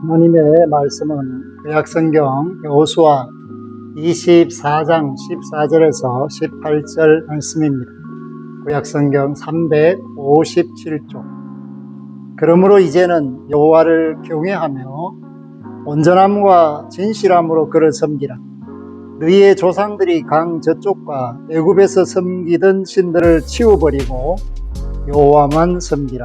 하나님의 말씀은 구약성경 여호수아 24장 14절에서 18절 말씀입니다. 구약성경 357쪽. 그러므로 이제는 여호와를 경외하며 온전함과 진실함으로 그를 섬기라. 너희의 조상들이 강 저쪽과 애굽에서 섬기던 신들을 치워버리고 여호와만 섬기라.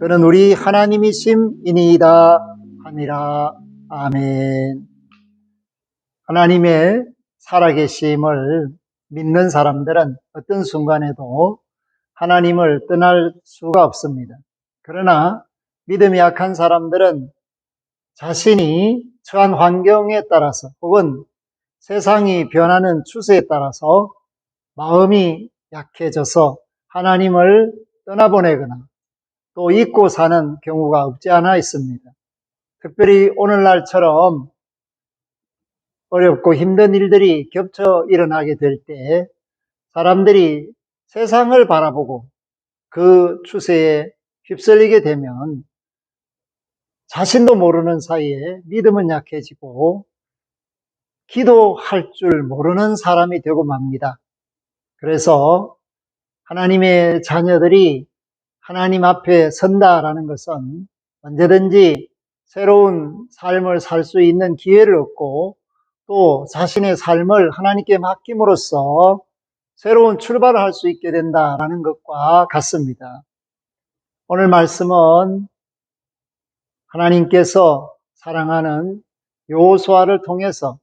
그는 우리 하나님이심이니이다 하니라 아멘. 하나님의 살아계심을 믿는 사람들은 어떤 순간에도 하나님을 떠날 수가 없습니다. 그러나 믿음이 약한 사람들은 자신이 처한 환경에 따라서 혹은 세상이 변하는 추세에 따라서 마음이 약해져서 하나님을 떠나보내거나 또 잊고 사는 경우가 없지 않아 있습니다. 특별히 오늘날처럼 어렵고 힘든 일들이 겹쳐 일어나게 될 때 사람들이 세상을 바라보고 그 추세에 휩쓸리게 되면 자신도 모르는 사이에 믿음은 약해지고 기도할 줄 모르는 사람이 되고 맙니다. 그래서 하나님의 자녀들이 하나님 앞에 선다라는 것은 언제든지 새로운 삶을 살 수 있는 기회를 얻고 또 자신의 삶을 하나님께 맡김으로써 새로운 출발을 할 수 있게 된다라는 것과 같습니다. 오늘 말씀은 하나님께서 사랑하는 요호수아를 통해서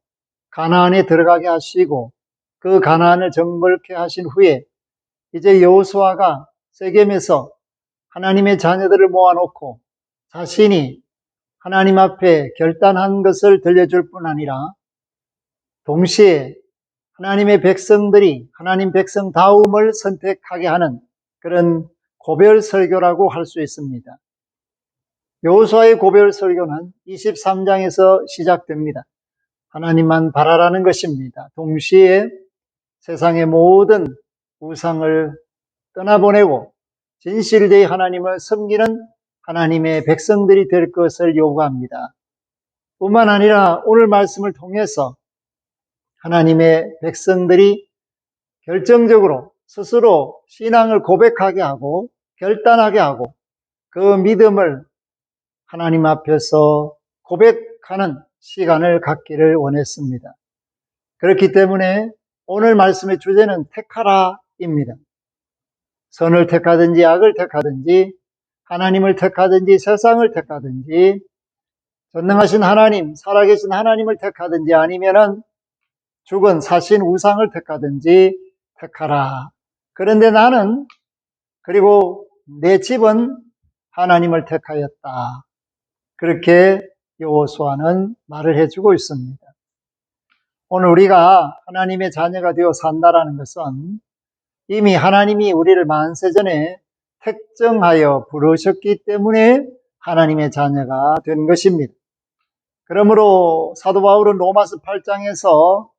가나안에 들어가게 하시고 그 가나안을 정벌케 하신 후에 이제 여호수아가 세겜에서 하나님의 자녀들을 모아놓고 자신이 하나님 앞에 결단한 것을 들려줄 뿐 아니라 동시에 하나님의 백성들이 하나님 백성 다움을 선택하게 하는 그런 고별 설교라고 할 수 있습니다. 여호수아의 고별 설교는 23장에서 시작됩니다. 하나님만 바라라는 것입니다. 동시에 세상의 모든 우상을 떠나보내고 진실되이 하나님을 섬기는 하나님의 백성들이 될 것을 요구합니다. 뿐만 아니라 오늘 말씀을 통해서 하나님의 백성들이 결정적으로 스스로 신앙을 고백하게 하고 결단하게 하고 그 믿음을 하나님 앞에서 고백하는 시간을 갖기를 원했습니다. 그렇기 때문에 오늘 말씀의 주제는 택하라입니다. 선을 택하든지 악을 택하든지 하나님을 택하든지 세상을 택하든지 전능하신 하나님, 살아계신 하나님을 택하든지 아니면은 죽은 사신 우상을 택하든지 택하라. 그런데 나는 그리고 내 집은 하나님을 택하였다. 그렇게 여호수아는 말을 해주고 있습니다. 오늘 우리가 하나님의 자녀가 되어 산다라는 것은 이미 하나님이 우리를 만세전에 택정하여 부르셨기 때문에 하나님의 자녀가 된 것입니다. 그러므로 사도 바울은 로마서 8장에서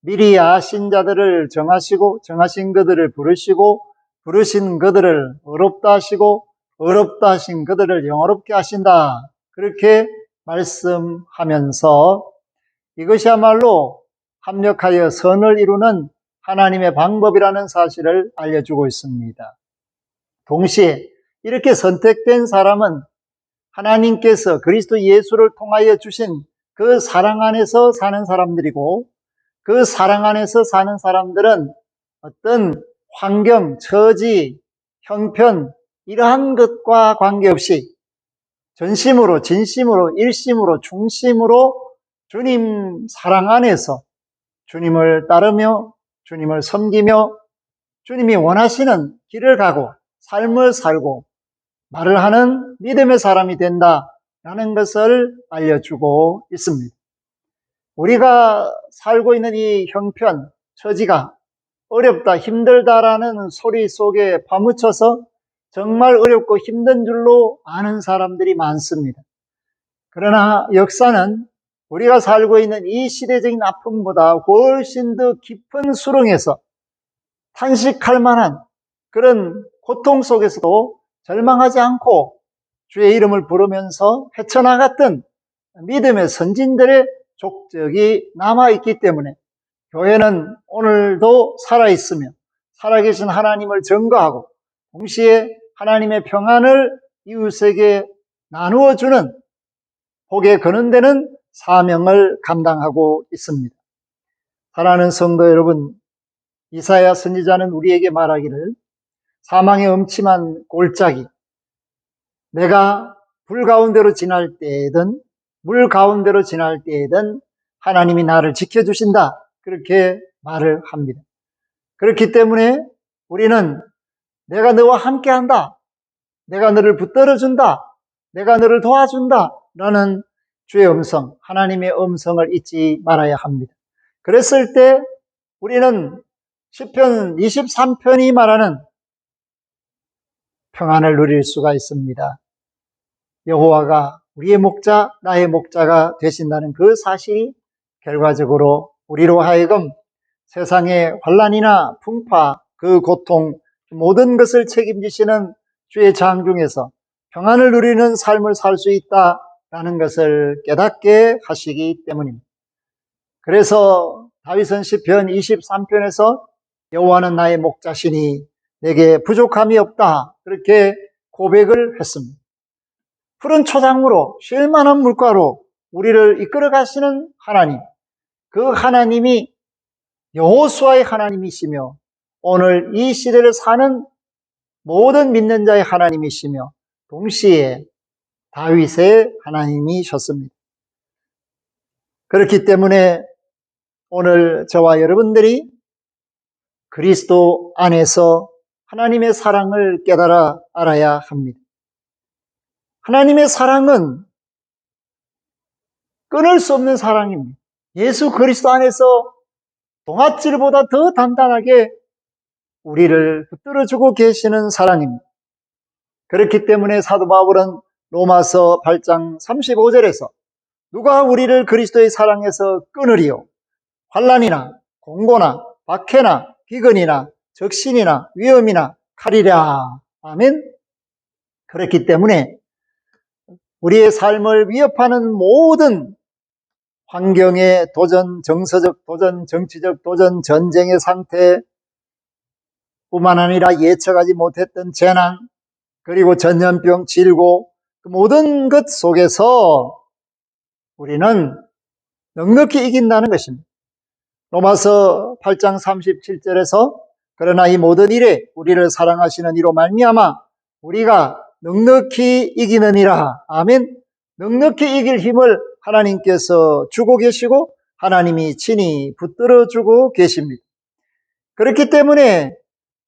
미리 아신 자들을 정하시고 정하신 그들을 부르시고 부르신 그들을 어렵다 하시고 어렵다 하신 그들을 영어롭게 하신다. 그렇게 말씀하면서 이것이야말로 합력하여 선을 이루는 하나님의 방법이라는 사실을 알려주고 있습니다. 동시에 이렇게 선택된 사람은 하나님께서 그리스도 예수를 통하여 주신 그 사랑 안에서 사는 사람들이고 그 사랑 안에서 사는 사람들은 어떤 환경, 처지, 형편 이러한 것과 관계없이 전심으로, 진심으로, 일심으로, 중심으로 주님 사랑 안에서 주님을 따르며 주님을 섬기며 주님이 원하시는 길을 가고 삶을 살고 말을 하는 믿음의 사람이 된다라는 것을 알려주고 있습니다. 우리가 살고 있는 이 형편, 처지가 어렵다, 힘들다라는 소리 속에 파묻혀서 정말 어렵고 힘든 줄로 아는 사람들이 많습니다. 그러나 역사는 우리가 살고 있는 이 시대적인 아픔보다 훨씬 더 깊은 수렁에서 탄식할 만한 그런 고통 속에서도 절망하지 않고 주의 이름을 부르면서 헤쳐나갔던 믿음의 선진들의 족적이 남아있기 때문에 교회는 오늘도 살아있으며 살아계신 하나님을 증거하고 동시에 하나님의 평안을 이웃에게 나누어주는 복에 거는 데는 사명을 감당하고 있습니다. 사랑하는 성도 여러분, 이사야 선지자는 우리에게 말하기를 사망의 음침한 골짜기, 내가 불 가운데로 지날 때에든 물 가운데로 지날 때에든 하나님이 나를 지켜주신다. 그렇게 말을 합니다. 그렇기 때문에 우리는 내가 너와 함께 한다. 내가 너를 붙들어준다. 내가 너를 도와준다. 라는 주의 음성, 하나님의 음성을 잊지 말아야 합니다. 그랬을 때 우리는 10편 23편이 말하는 평안을 누릴 수가 있습니다. 여호와가 우리의 목자, 나의 목자가 되신다는 그 사실이 결과적으로 우리로 하여금 세상의 환란이나 풍파, 그 고통, 모든 것을 책임지시는 주의 장 중에서 평안을 누리는 삶을 살 수 있다 라는 것을 깨닫게 하시기 때문입니다. 그래서 다윗은 시편 23편에서 여호와는 나의 목자시니 내게 부족함이 없다 그렇게 고백을 했습니다. 푸른 초장으로 쉴만한 물가로 우리를 이끌어 가시는 하나님, 그 하나님이 여호수아의 하나님이시며 오늘 이 시대를 사는 모든 믿는 자의 하나님이시며 동시에 다윗의 하나님이셨습니다. 그렇기 때문에 오늘 저와 여러분들이 그리스도 안에서 하나님의 사랑을 깨달아 알아야 합니다. 하나님의 사랑은 끊을 수 없는 사랑입니다. 예수 그리스도 안에서 동아줄보다 더 단단하게 우리를 붙들어주고 계시는 사랑입니다. 그렇기 때문에 사도 바울은 로마서 8장 35절에서 누가 우리를 그리스도의 사랑에서 끊으리요? 환란이나 공고나 박해나 비근이나 적신이나 위험이나 칼이랴. 아멘. 그렇기 때문에 우리의 삶을 위협하는 모든 환경의 도전, 정서적 도전, 정치적 도전, 전쟁의 상태 뿐만 아니라 예측하지 못했던 재난, 그리고 전염병, 질고, 그 모든 것 속에서 우리는 넉넉히 이긴다는 것입니다. 로마서 8장 37절에서 그러나 이 모든 일에 우리를 사랑하시는 이로 말미암아 우리가 넉넉히 이기느니라. 아멘. 넉넉히 이길 힘을 하나님께서 주고 계시고 하나님이 친히 붙들어 주고 계십니다. 그렇기 때문에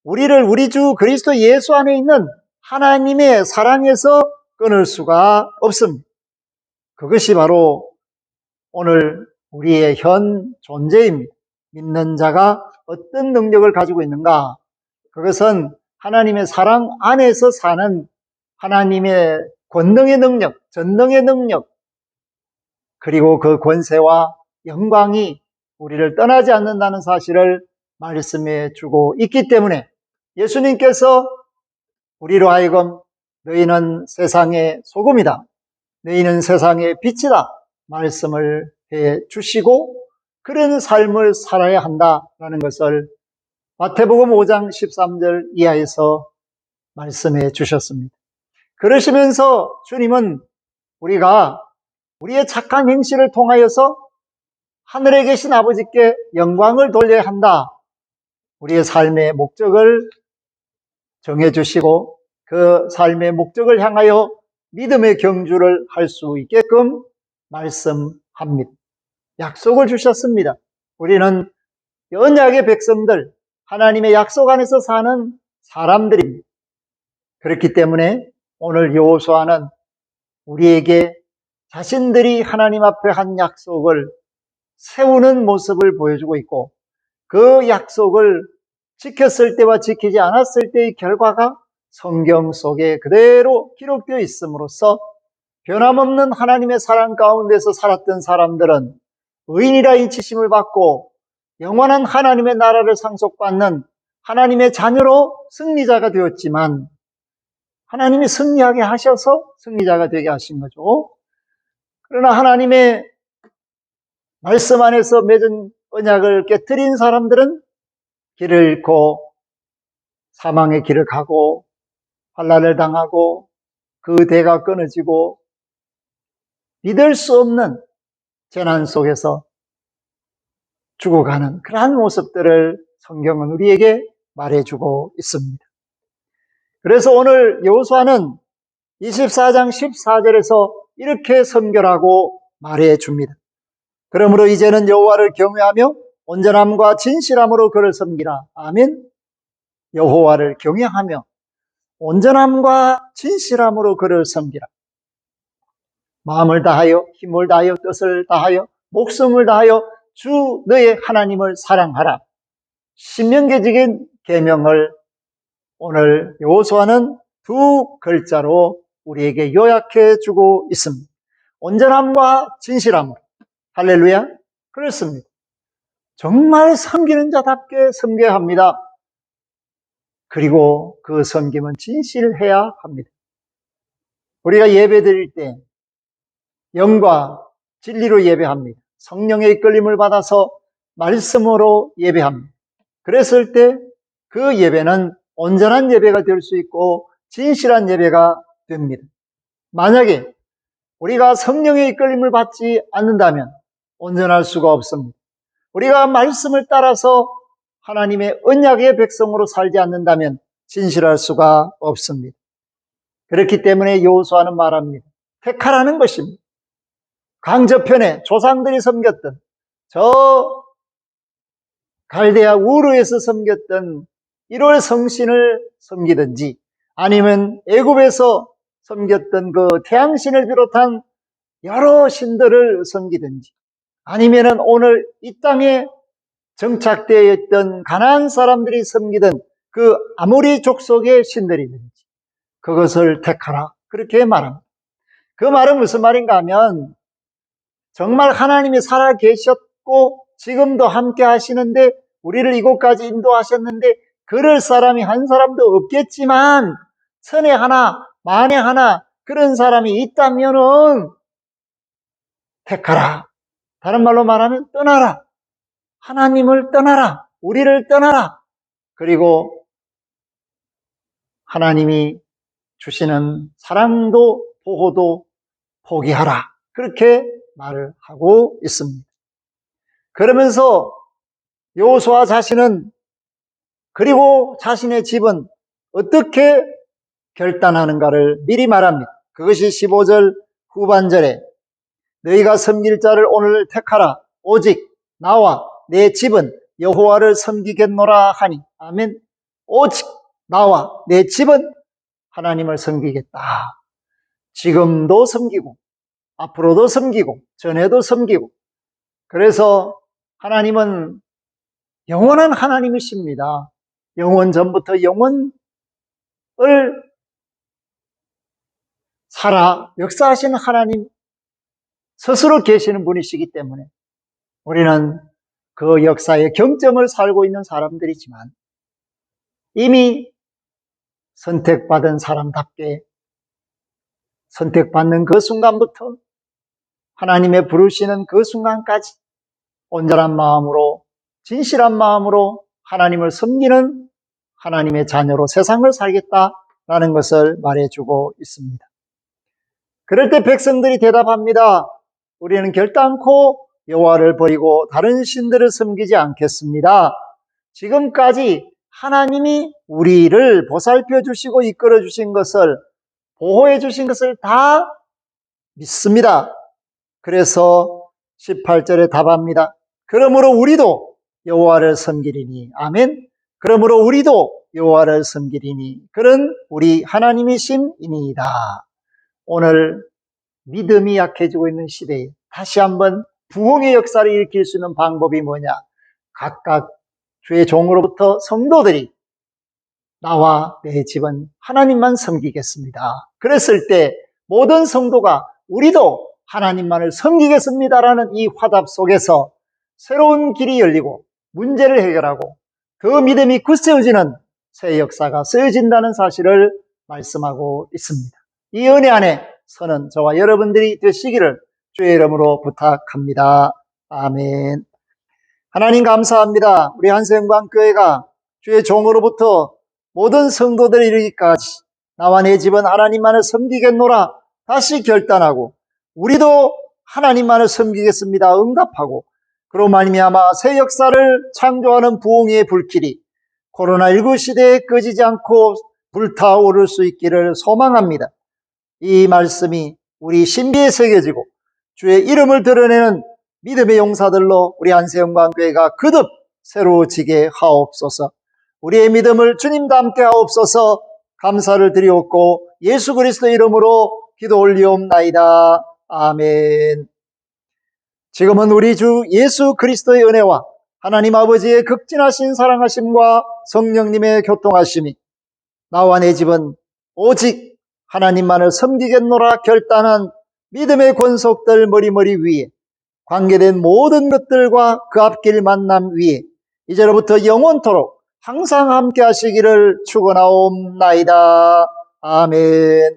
우리를 우리 주 그리스도 예수 안에 있는 하나님의 사랑에서 끊을 수가 없습니다. 그것이 바로 오늘 우리의 현 존재입니다. 믿는 자가 어떤 능력을 가지고 있는가? 그것은 하나님의 사랑 안에서 사는 하나님의 권능의 능력, 전능의 능력, 그리고 그 권세와 영광이 우리를 떠나지 않는다는 사실을 말씀해 주고 있기 때문에 예수님께서 우리로 하여금 너희는 세상의 소금이다. 너희는 세상의 빛이다. 말씀을 해 주시고 그런 삶을 살아야 한다라는 것을 마태복음 5장 13절 이하에서 말씀해 주셨습니다. 그러시면서 주님은 우리가 우리의 착한 행실을 통하여서 하늘에 계신 아버지께 영광을 돌려야 한다. 우리의 삶의 목적을 정해 주시고 그 삶의 목적을 향하여 믿음의 경주를 할 수 있게끔 말씀합니다. 약속을 주셨습니다. 우리는 언약의 백성들, 하나님의 약속 안에서 사는 사람들입니다. 그렇기 때문에 오늘 여호수아는 우리에게 자신들이 하나님 앞에 한 약속을 세우는 모습을 보여주고 있고 그 약속을 지켰을 때와 지키지 않았을 때의 결과가 성경 속에 그대로 기록되어 있음으로써 변함없는 하나님의 사랑 가운데서 살았던 사람들은 의인이라 인치심을 받고 영원한 하나님의 나라를 상속받는 하나님의 자녀로 승리자가 되었지만 하나님이 승리하게 하셔서 승리자가 되게 하신 거죠. 그러나 하나님의 말씀 안에서 맺은 언약을 깨뜨린 사람들은 길을 잃고 사망의 길을 가고 환란을 당하고 그 대가 끊어지고 믿을 수 없는 재난 속에서 죽어가는 그러한 모습들을 성경은 우리에게 말해주고 있습니다. 그래서 오늘 여호수아는 24장 14절에서 이렇게 선결하고 말해 줍니다. 그러므로 이제는 여호와를 경외하며 온전함과 진실함으로 그를 섬기라. 아멘. 여호와를 경외하며 온전함과 진실함으로 그를 섬기라. 마음을 다하여 힘을 다하여 뜻을 다하여 목숨을 다하여 주 너의 하나님을 사랑하라. 신명계적인 계명을 오늘 여호수아는 두 글자로 우리에게 요약해 주고 있습니다. 온전함과 진실함으로. 할렐루야. 그렇습니다. 정말 섬기는 자답게 섬겨야 합니다. 그리고 그 섬김은 진실해야 합니다. 우리가 예배 드릴 때 영과 진리로 예배합니다. 성령의 이끌림을 받아서 말씀으로 예배합니다. 그랬을 때 그 예배는 온전한 예배가 될 수 있고 진실한 예배가 됩니다. 만약에 우리가 성령의 이끌림을 받지 않는다면 온전할 수가 없습니다. 우리가 말씀을 따라서 하나님의 언약의 백성으로 살지 않는다면 진실할 수가 없습니다. 그렇기 때문에 여호수아는 말합니다. 택하라는 것입니다. 강저편에 조상들이 섬겼던 저 갈대아 우르에서 섬겼던 1월 성신을 섬기든지 아니면 애굽에서 섬겼던 그 태양신을 비롯한 여러 신들을 섬기든지 아니면은 오늘 이 땅에 정착되어 있던 가난한 사람들이 섬기던 그 아무리 족속의 신들이든지 그것을 택하라 그렇게 말합니다. 그 말은 무슨 말인가 하면 정말 하나님이 살아 계셨고 지금도 함께 하시는데 우리를 이곳까지 인도하셨는데 그럴 사람이 한 사람도 없겠지만 천에 하나 만에 하나 그런 사람이 있다면은 택하라. 다른 말로 말하면 떠나라. 하나님을 떠나라. 우리를 떠나라. 그리고 하나님이 주시는 사랑도 보호도 포기하라. 그렇게 말을 하고 있습니다. 그러면서 요수아 자신은 그리고 자신의 집은 어떻게 결단하는가를 미리 말합니다. 그것이 15절 후반절에 너희가 섬길 자를 오늘 택하라 오직 나와 내 집은 여호와를 섬기겠노라 하니 아멘 오직 나와 내 집은 하나님을 섬기겠다. 지금도 섬기고 앞으로도 섬기고 전에도 섬기고 그래서 하나님은 영원한 하나님이십니다. 영원 전부터 영원을 살아 역사하시는 하나님 스스로 계시는 분이시기 때문에 우리는 그 역사의 경점을 살고 있는 사람들이지만 이미 선택받은 사람답게 선택받는 그 순간부터 하나님의 부르시는 그 순간까지 온전한 마음으로 진실한 마음으로 하나님을 섬기는 하나님의 자녀로 세상을 살겠다라는 것을 말해주고 있습니다. 그럴 때 백성들이 대답합니다. 우리는 결단코 여호와를 버리고 다른 신들을 섬기지 않겠습니다. 지금까지 하나님이 우리를 보살펴 주시고 이끌어 주신 것을 보호해 주신 것을 다 믿습니다. 그래서 18절에 답합니다. 그러므로 우리도 여호와를 섬기리니 아멘. 그러므로 우리도 여호와를 섬기리니 그런 우리 하나님이심이니이다. 오늘 믿음이 약해지고 있는 시대에 다시 한번 부흥의 역사를 일으킬 수 있는 방법이 뭐냐? 각각 주의 종으로부터 성도들이 나와 내 집은 하나님만 섬기겠습니다. 그랬을 때 모든 성도가 우리도 하나님만을 섬기겠습니다라는 이 화답 속에서 새로운 길이 열리고 문제를 해결하고 그 믿음이 굳세워지는 새 역사가 쓰여진다는 사실을 말씀하고 있습니다. 이 은혜 안에 서는 저와 여러분들이 되시기를 주의 이름으로 부탁합니다. 아멘. 하나님 감사합니다. 우리 한생광교회가 주의 종으로부터 모든 성도들이 이르기까지 나와 내 집은 하나님만을 섬기겠노라 다시 결단하고 우리도 하나님만을 섬기겠습니다. 응답하고 그로 말미암아 새 역사를 창조하는 부흥의 불길이 코로나19 시대에 꺼지지 않고 불타오를 수 있기를 소망합니다. 이 말씀이 우리 신비에 새겨지고 주의 이름을 드러내는 믿음의 용사들로 우리 안세영광교회가 거듭 새로워지게 하옵소서. 우리의 믿음을 주님과 함께 하옵소서 감사를 드리옵고 예수 그리스도 이름으로 기도 올리옵나이다. 아멘. 지금은 우리 주 예수 그리스도의 은혜와 하나님 아버지의 극진하신 사랑하심과 성령님의 교통하심이 나와 내 집은 오직 하나님만을 섬기겠노라 결단한 믿음의 권속들 머리머리 위에 관계된 모든 것들과 그 앞길 만남 위에 이제로부터 영원토록 항상 함께 하시기를 축원하옵나이다. 아멘.